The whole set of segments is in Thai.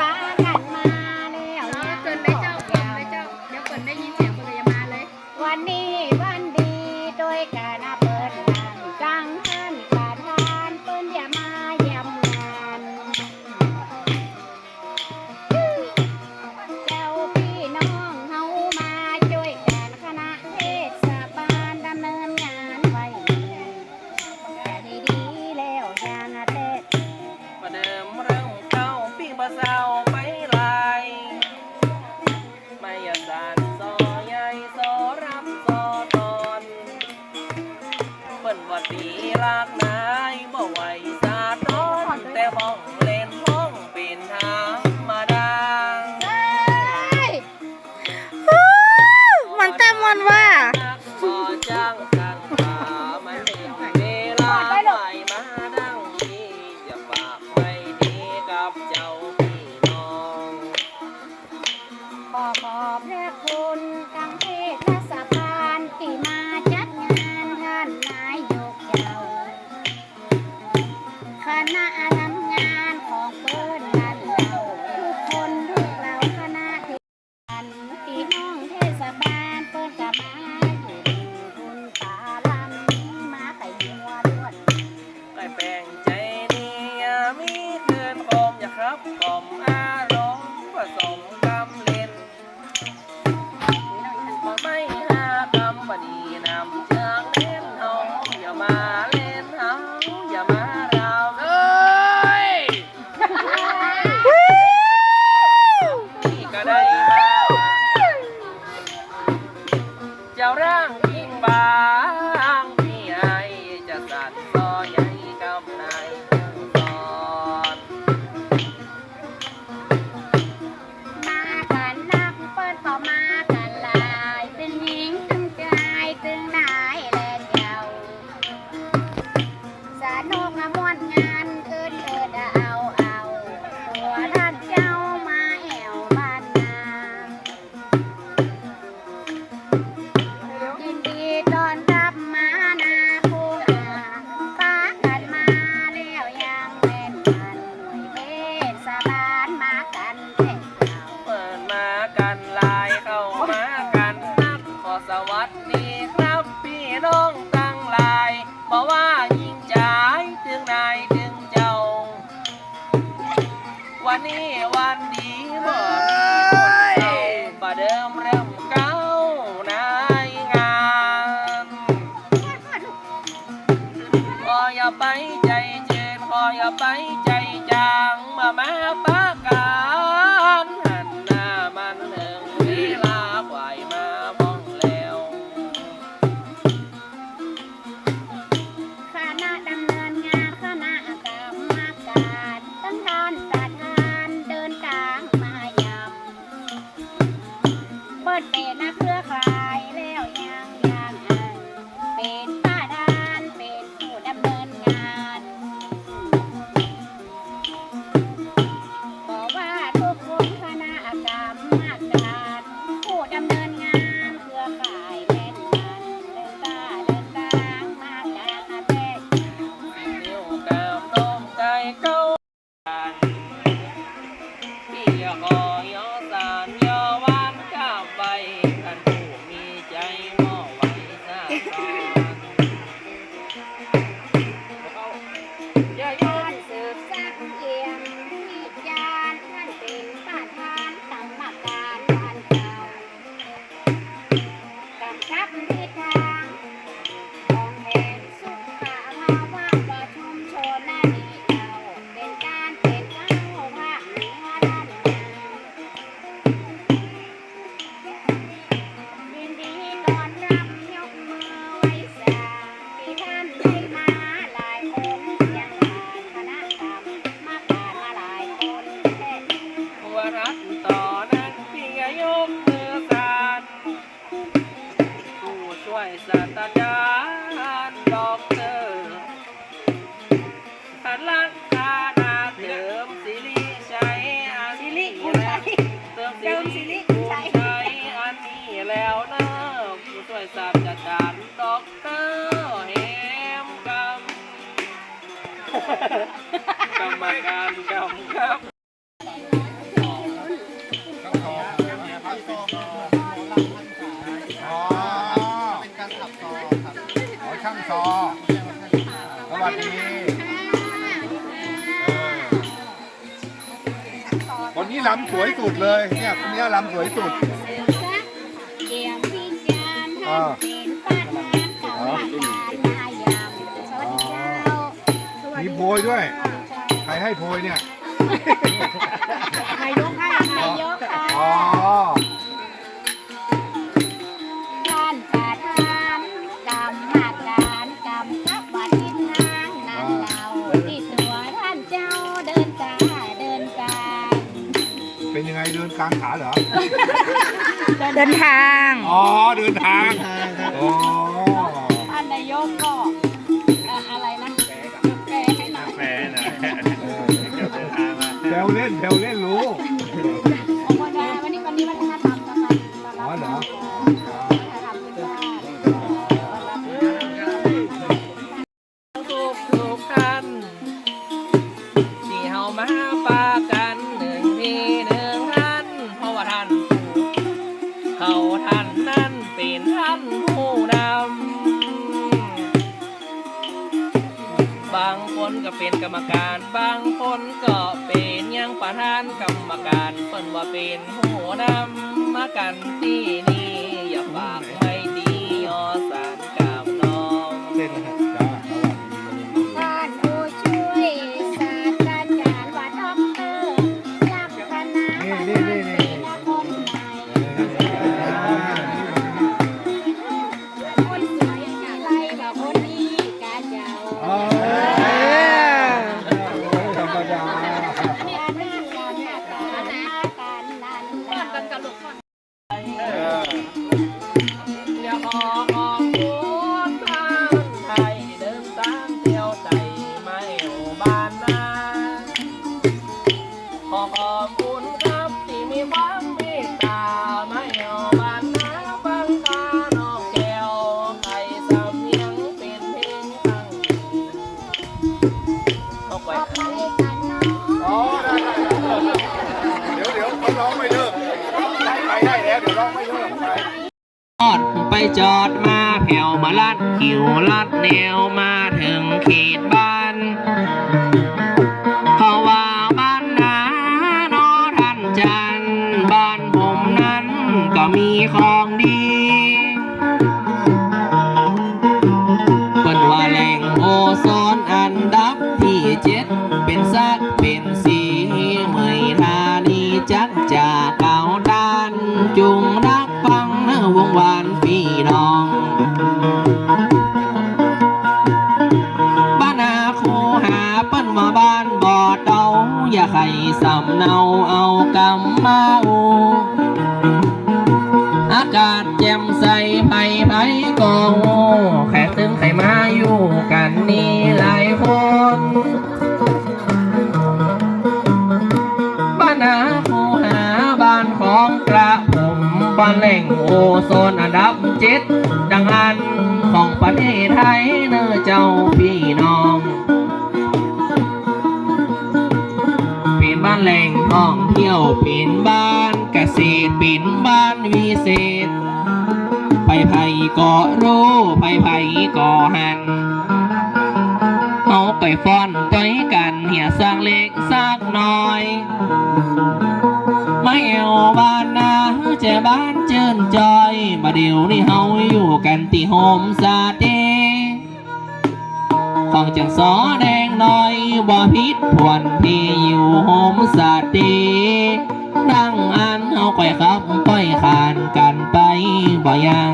ปากัน Oh yeah. วันนี้วัน 何? กรรมการกรรมครับช่างซอสวัสดีคนนี้ลำสวยสุดเลย เนี่ยคนนี้ลำสวยสุดอ่านน้ำกับผ่าน มีดีโพยด้วย ใครให้โพยเนี่ย นายกให้นายกค่ะอ๋อท่านประธานกรรมการกำกับวัดทิศนางนั้นเราที่ตัวท่านเจ้าเดินกาเดินการเป็นยังไงเดินกลางขาเหรอ เดินทาง อ๋อ เดินทาง อ๋อ เล่นแถวเล่นรู้ ก็เป็นกรรมการ บางคนก็เป็นยังประธานกรรมการเปิ้นว่าเป็นหัวนำมากันที่นี่อย่าฝากมา จอดมาแผ่วมาลัดคิวลัดแนวมาถึงเขตบ้านเพราะว่าบ้านนานอท่านจันบ้านผมนั้นก็มีของดี น้องบ้านนาคูหาเปิ้นมาบ้านบ่อเตาอย่าใครสำเนาเอากำมาอูอากาศแจ่มใสไผ่ไผ่ก็โง่แค่ตึงไขมาอยู่กันนี่หลายคน บ้านแหล่งโอโซนอันดับเจ็ดดังอันของประเทศไทยเน้อเจ้าพี่น้องเป็นบ้านแหล่งท่องเที่ยวเป็นบ้านเกษตรเป็นบ้านวิเศษไปไผ่ก็รู้ไปไผ่ก็หันเอาไปฟ้อนต้อยกันเหี่ยสร้างเล็กสร้างน้อย ไม่เอวบ้า นนาเจบ้านเจินจอยมาเดี๋ยวนี้เฮาอยู่กันที่โฮมสาเตของจังสอแดงน้อยบ่พิษพวนที่อยู่โฮมสาเตดังอันเอาไปขับไปขานกันไปบ่ยัง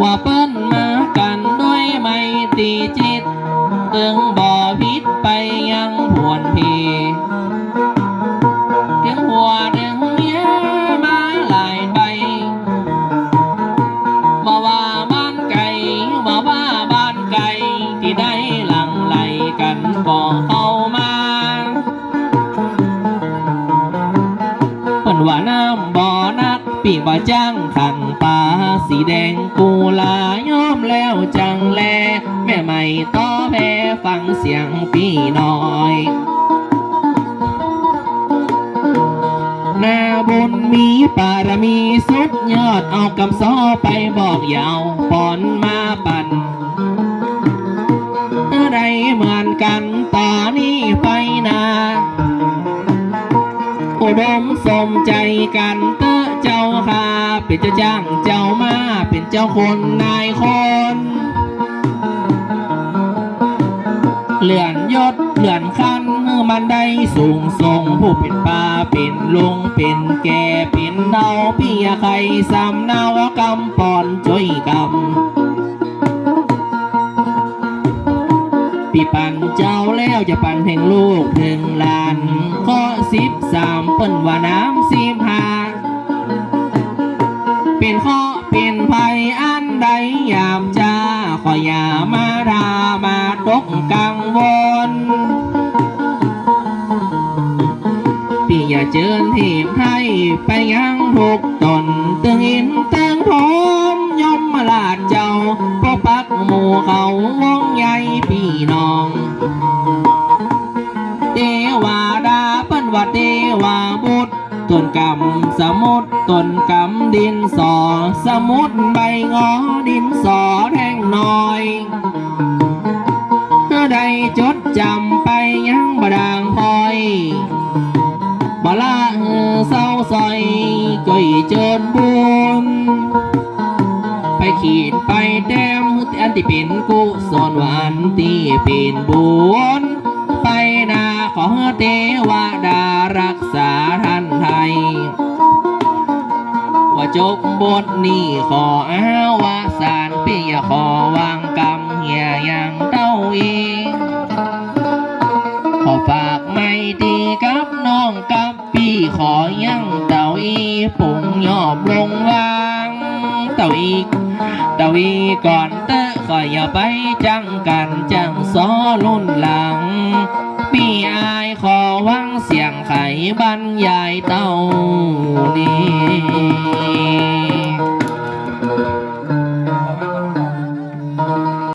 ว่าเปิ้นมากันด้วยไม่ตีจิต ตึงบ่พิษไปยังพวนพี จ้างขังปลาสีแดงกูลายอมแล้วจังแล แม่ไม่ต้อแพ้ฟังเสียงพี่น้อยหน้าบุญมีปารมีสุดยอดเอากำซ้อไปบอกยาวปอนมาปั่นอะไรเหมือนกันตอนนี้ไปไหนดมสมใจกันเต เจ้าค่ะเป็นเจ้าจ้างเจ้ามาเป็นเจ้าคนนายคนเลื่อนยศเลื่อนขั้นเมื่อมันได้สูงส่งผู้เป็นป้าเป็นลุงเป็นแก่เป็นเนาพี่ใครสำเนากำปอนจ้อยกำพี่ปั่นเจ้าแล้วจะปั่นเพลงลูกเพลงลานข้อสิบสามเปิ้นว่าน้ำสิบห้า เป็นข้อเป็นภัยอันใดยามจ้าขออย่ามาดามาตกกังวลพี่อย่าเจิญทีมให้ไปยังทุกตนตึงอินตึงพร้อมยอมมาลาดเจ้าปกปักหมู่เขาวงใหญ่พี่น้องเทวาดาเปิ้นว่าเทวาบุตร ต้นกำสมุดต้นกำดินสอ สมุดใบงอดินสอแท่งน้อยได้จดจำไปยังบดางพอยบลาเออเศร้าซอยก็อีเจิญบุญไปขีดไปแต้มอันที่เป็นกุศลวันที่เป็นบุญไปนาขอเทวดารักษา จบบทนี้ขออาวาสานเปียขอวางกรรมเหียอย่างเต้าอีขอฝากไม่ดีกับน้องกับพี่ขอยังเต่าอีปุ่งยอบลงวางเต่าอีเต่าอีก่อนเตะขออย่าไปจังกันจังซอรุ่นหลัง อายขอวังเสียงไขบรรยายเต่านี้